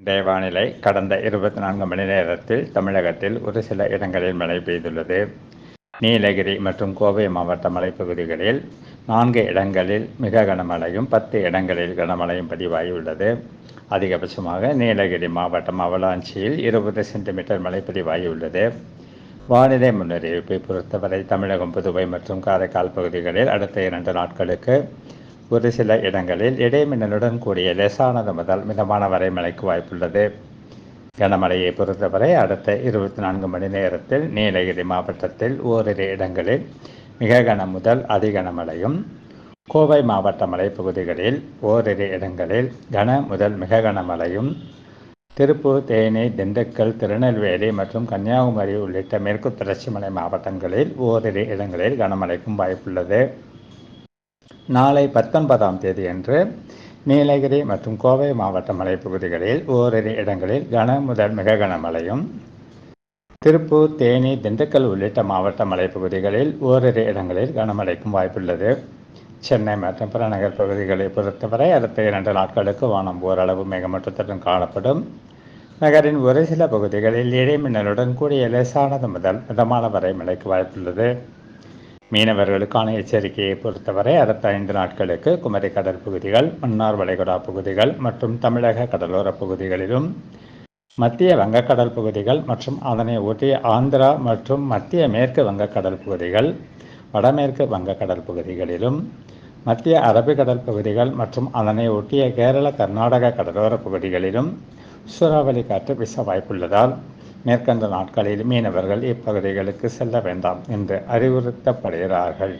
இன்றைய வானிலை கடந்த இருபத்தி நான்கு மணி நேரத்தில் தமிழகத்தில் ஒரு சில இடங்களில் மழை பெய்துள்ளது. நீலகிரி மற்றும் கோவை மாவட்ட மலைப்பகுதிகளில் நான்கு இடங்களில் மிக கனமழையும் பத்து இடங்களில் கனமழையும் பதிவாகியுள்ளது. அதிகபட்சமாக நீலகிரி மாவட்டம் அவலாஞ்சியில் இருபது சென்டிமீட்டர் மழை பதிவாகியுள்ளது. வானிலை முன்னறிவிப்பை பொறுத்தவரை தமிழகம் புதுவை மற்றும் காரைக்கால் பகுதிகளில் அடுத்த இரண்டு நாட்களுக்கு ஒரு சில இடங்களில் இடைமின்னலுடன் கூடிய லேசானது முதல் மிதமான வரை மழைக்கு வாய்ப்புள்ளது. கனமழையை பொறுத்தவரை அடுத்த இருபத்தி நான்கு மணி நேரத்தில் நீலகிரி மாவட்டத்தில் ஓரிரு இடங்களில் மிக கன முதல் அதிகனமழையும் கோவை மாவட்ட மலைப்பகுதிகளில் ஓரிரு இடங்களில் கன முதல் மிக கனமழையும் திருப்பூர் தேனி திண்டுக்கல் திருநெல்வேலி மற்றும் கன்னியாகுமரி உள்ளிட்ட மேற்கு தொடர்ச்சி மலை மாவட்டங்களில் ஓரிரு இடங்களில் கனமழைக்கும் வாய்ப்புள்ளது. நாளை பத்தொன்பதாம் தேதியன்று நீலகிரி மற்றும் கோவை மாவட்ட மலைப்பகுதிகளில் ஓரிரு இடங்களில் கன முதல் மிக கனமழையும் திருப்பூர் தேனி திண்டுக்கல் உள்ளிட்ட மாவட்ட மலைப்பகுதிகளில் ஓரிரு இடங்களில் கனமழைக்கும் வாய்ப்புள்ளது. சென்னை மற்றும் புறநகர் பகுதிகளை பொறுத்தவரை அடுத்த இரண்டு நாட்களுக்கு வானம் ஓரளவு மேகமூட்டத்துடன் காணப்படும். நகரின் ஒரு சில பகுதிகளில் இடைமின்னலுடன் கூடிய லேசானது முதல் மிதமான வரை மழைக்கு வாய்ப்புள்ளது. மீனவர்களுக்கான எச்சரிக்கையை பொறுத்தவரை அடுத்த ஐந்து நாட்களுக்கு குமரி கடல் பகுதிகள் மன்னார் வளைகுடா பகுதிகள் மற்றும் தமிழக கடலோர பகுதிகளிலும் மத்திய வங்கக்கடல் பகுதிகள் மற்றும் அதனை ஒட்டிய ஆந்திரா மற்றும் மத்திய மேற்கு வங்கக்கடல் பகுதிகள் வடமேற்கு வங்கக்கடல் பகுதிகளிலும் மத்திய அரபிக்கடல் பகுதிகள் மற்றும் அதனை ஒட்டிய கேரள கர்நாடக கடலோர பகுதிகளிலும் சூறாவளி காற்று வீச வாய்ப்புள்ளதால் மேற்கண்ட நாட்களில் மீனவர்கள் இப்பகுதிகளுக்கு செல்ல வேண்டாம் என்று அறிவுறுத்தப்படுகிறார்கள்.